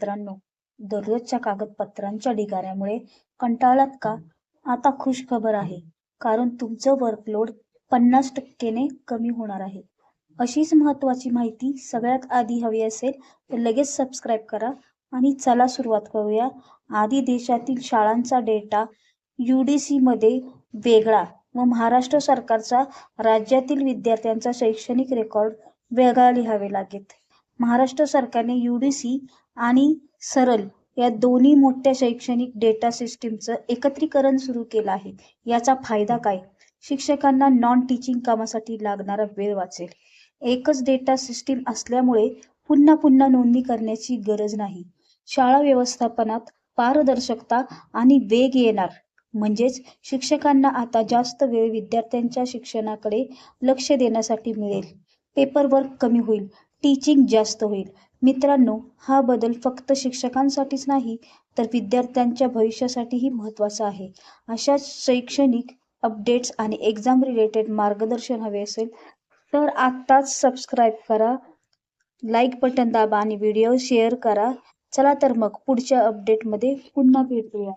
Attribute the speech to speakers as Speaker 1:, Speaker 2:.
Speaker 1: मित्रांनो दररोजच्या कागदपत्रांच्या ढिगाऱ्यामुळे कंटाळलात का? आता खुश खबर आहे. कारण तुमचं वर्कलोड पन्नास टक्केने कमी होणार आहे. अशीच महत्त्वाची माहिती सगळ्यात आधी हवी असेल तर लगेच सबस्क्राईब करा आणि चला सुरुवात करूया. आधी देशातील शाळांचा डेटा यू डी सीमध्ये वेगळा व महाराष्ट्र सरकारचा राज्यातील विद्यार्थ्यांचा शैक्षणिक रेकॉर्ड वेगळा लिहावे लागेल. महाराष्ट्र सरकारने यू डी सी आणि सरल या दोन्ही मोठ्या शैक्षणिक डेटा सिस्टीमचं एकत्रीकरण सुरू केलं आहे. याचा फायदा काय? शिक्षकांना नॉन टीचिंग कामासाठी लागणारा वेळ वाचेल. एकच डेटा सिस्टीम असल्यामुळे पुन्हा पुन्हा नोंदणी करण्याची गरज नाही. शाळा व्यवस्थापनात पारदर्शकता आणि वेग येणार. म्हणजेच शिक्षकांना आता जास्त वेळ विद्यार्थ्यांच्या शिक्षणाकडे लक्ष देण्यासाठी मिळेल. पेपरवर्क कमी होईल टीचिंग जास्त होईल. मित्रांनो हा बदल फक्त शिक्षकांसाठीच नाही तर विद्यार्थ्यांच्या भविष्यासाठीही महत्त्वाचा आहे. अशाच शैक्षणिक अपडेट्स आणि एक्झाम रिलेटेड मार्गदर्शन हवे असेल तर आत्ताच सबस्क्राईब करा लाईक बटन दाबा आणि व्हिडिओ शेअर करा. चला तर मग पुढच्या अपडेटमध्ये पुन्हा भेटूया.